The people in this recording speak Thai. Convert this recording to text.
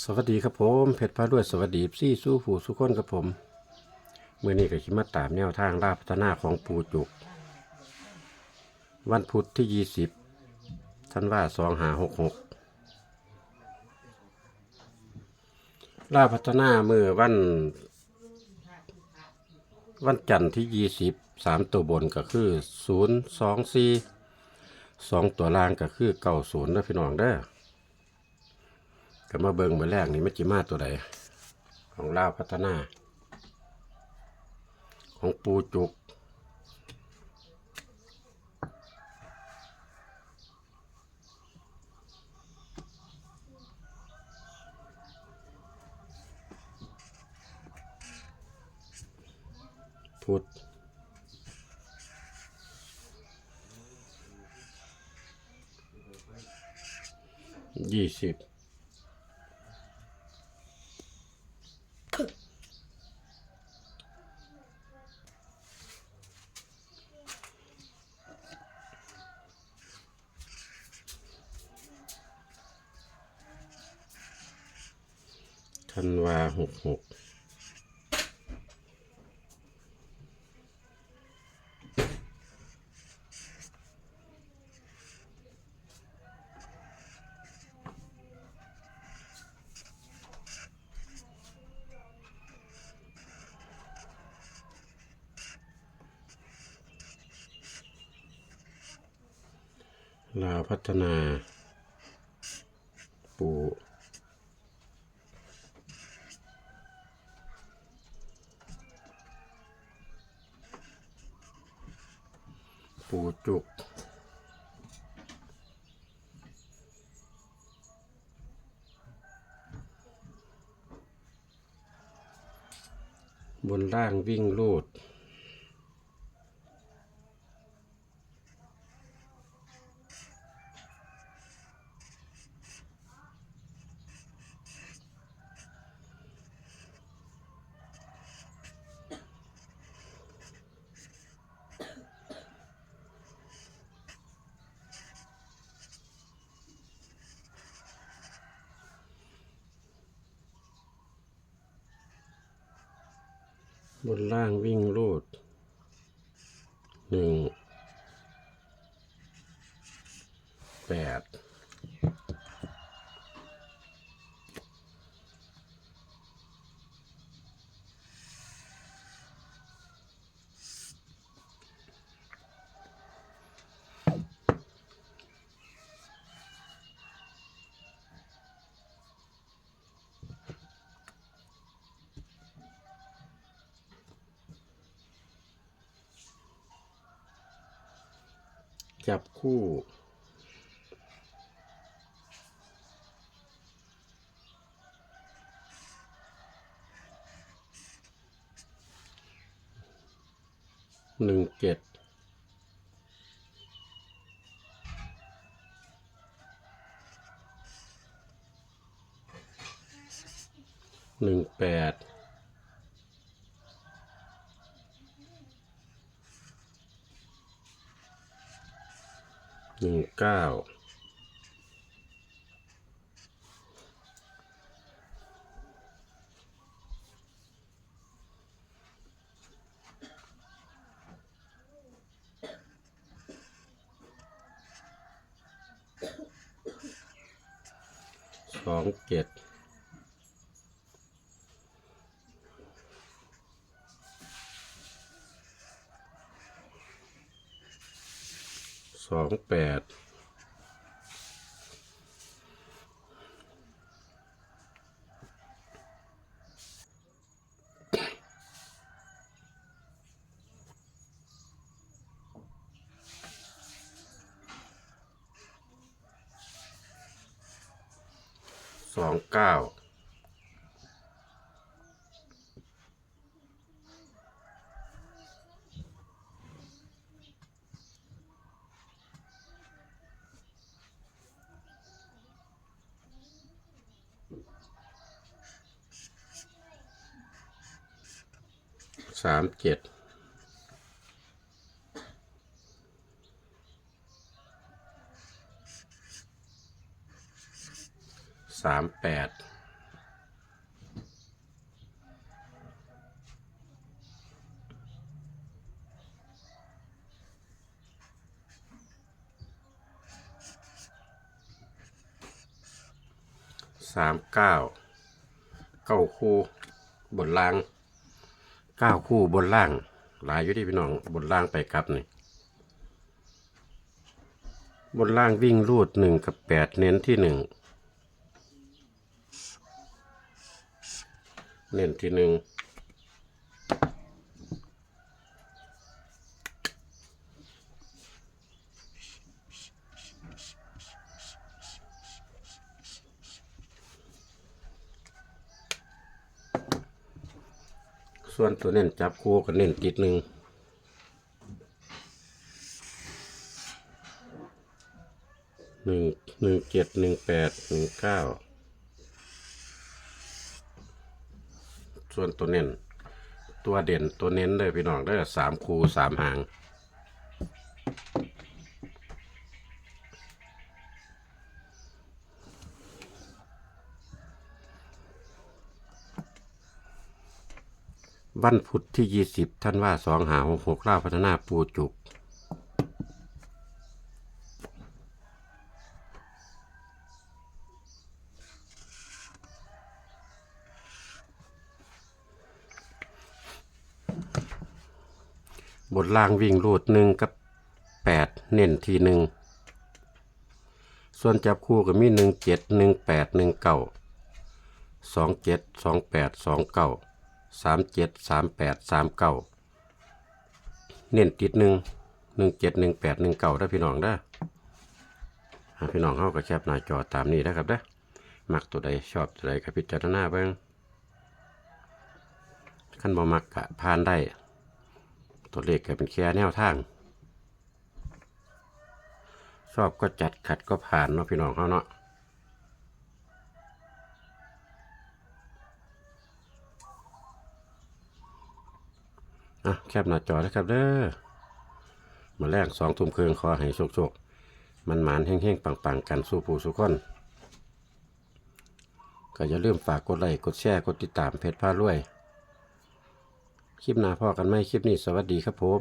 สวัสดีครับผมเพชรพาด้วยสวัสดีซี่สู้ผู้สุขคนครับผมเมื่อนี้ก็ขิมาตามแนวทางลาพัฒนาของปูจุก วันพุธที่ยี่สิบท่านว่าสองหาหกหกลาพัฒนาเมื่อวัน วันจันทร์ที่ยี่สิบสามตัวบนก็คือศูนย์สองสี่สองตัวล่างก็คือเก้าศูนย์นะพี่น้องเด้อ ก็มาเบิ่งมือแรกนี่มันจิมาตัวใดของลาวพัฒนา ของปูจุก พุทธยี่สิบ ธันวาหกหกลาวพัฒนา ปู ปู จุกบนล่างวิ่งลูด บนล่างวิ่งรูดหนึ่งแปด จับคู่หนึ่งเจ็ดหนึ่งแปดหนึ่ง เก้าสองเจ็ด องแปดสองเก้า สามเจ็ดสามแปดสามเก้าเก้าคูบนล่าง เก้าคู่บนล่าง หลายอยู่ที่พี่น้องบนล่างไปครับนี่ บนล่างวิ่งรูดหนึ่งกับแปดเน้นที่หนึ่งเน้นที่หนึ่ง ส่วนตัวเน้นจับคู่กันเน้นติดหนึ่งหนึ่งหนึ่งเจ็ดหนึ่งแปดหนึ่งเก้าส่วนตัวเน้นตัวเด่นตัวเน้นเลยพี่น้องได้สามคู่สามหาง วันพุธที่ยี่สิบท่านว่าสองหาหกหกเล่าพัฒนาปูจุก บทล่างวิ่งรูดหนึ่งกับแปดเน้นทีหนึ่งส่วนจับคู่ก็มีหนึ่งเจ็ดหนึ่งแปดหนึ่งเก้า สองเจ็ดสองแปดสองเก้ามเจ็ดสามแปดสามเก้าเน้นติดหนึ่งหนึ่งเจ็ดหนึ่งแปดหนึ่งเก้าได้พี่น้องได้พี่น้องเข้ากับแคบหน้าจอตามนี้นะครับเด้มักตัวใดชอบตัวใดก็พิจารณาเบิ่งขั้นบ่มักกะผ่านได้ ตัวเลขก็เป็นแค่แนวทาง ชอบก็จัดขัดก็ผ่านเนาะพี่น้องเขาเนาะ อะแคบหน้าจอนะครับเด้อมาแรกสองทุ่มครึ่งคอให้โชคโชคมันหมานๆแห้งๆปังๆ กันสู้ผู้สู้คนก็อย่าลืมฝากกดไลค์กดแชร์กดติดตามเพจพารวยคลิปหน้าพ่อกันไหมคลิปนี้สวัสดีครับผม